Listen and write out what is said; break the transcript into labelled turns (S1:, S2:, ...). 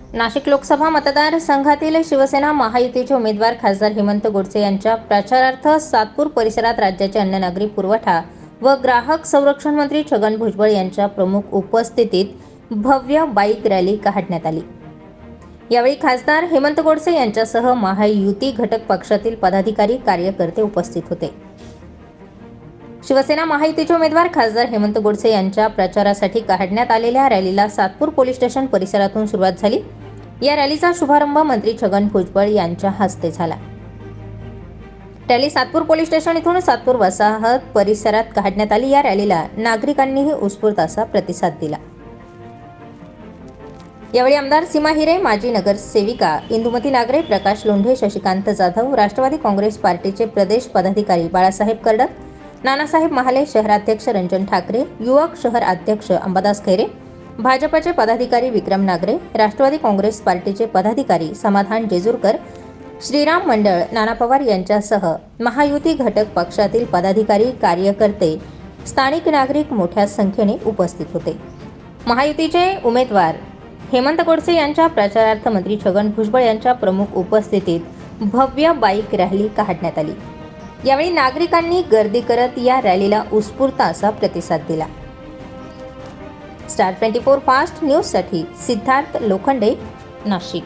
S1: नाशिक लोकसभा मतदारसंघातील शिवसेना महायुतीचे उमेदवार खासदार हेमंत गोडसे यांच्या प्रचारार्थ सातपूर परिसरात राज्याचे अन्न नागरी पुरवठा व ग्राहक संरक्षण मंत्री छगन भुजबळ यांच्या प्रमुख उपस्थितीत भव्य बाईक रॅली काढण्यात आली. यावेळी खासदार हेमंत गोडसे यांच्यासह महायुती घटक पक्षातील पदाधिकारी कार्यकर्ते उपस्थित होते. शिवसेना महायुतीचे उमेदवार खासदार हेमंत गोडसे यांच्या प्रचारासाठी काढण्यात आलेल्या रॅलीला सातपूर पोलीस स्टेशन परिसरातून सुरुवात झाली. या रॅलीचा शुभारंभ मंत्री छगन भुजबळ यांच्या हस्ते झाला. रॅली सातपूर पोलीस स्टेशन इथून सातपूर वसाहत परिसरात काढण्यात आली. या रॅलीला नागरिकांनीही उत्स्फूर्त असा प्रतिसाद दिला. यावेळी आमदार सीमा हिरे माजी नगरसेविका इंदुमती नागरे प्रकाश लोंढे शशिकांत जाधव राष्ट्रवादी काँग्रेस पार्टीचे प्रदेश पदाधिकारी बाळासाहेब कर्डक नानासाहेब महाले शहराध्यक्ष रंजन ठाकरे युवक शहर अध्यक्ष अंबादास खैरे भाजपचे पदाधिकारी विक्रम नागरे राष्ट्रवादी काँग्रेस पार्टीचे पदाधिकारी समाधान जेजूरकर श्रीराम मंडळ नाना पवार यांच्यासह महायुती घटक पक्षातील पदाधिकारी कार्यकर्ते स्थानिक नागरिक मोठ्या संख्येने उपस्थित होते. महायुतीचे उमेदवार हेमंत गोडसे यांच्या प्रचारार्थ मंत्री छगन भुजबळ यांच्या प्रमुख उपस्थितीत भव्य बाईक रॅली काढण्यात आली. यावेळी नागरिकांनी गर्दी करत या रॅलीला उत्स्फूर्त असा प्रतिसाद दिला. स्टार ट्वेंटी फोर फास्ट न्यूजसाठी सिद्धार्थ लोखंडे नाशिक.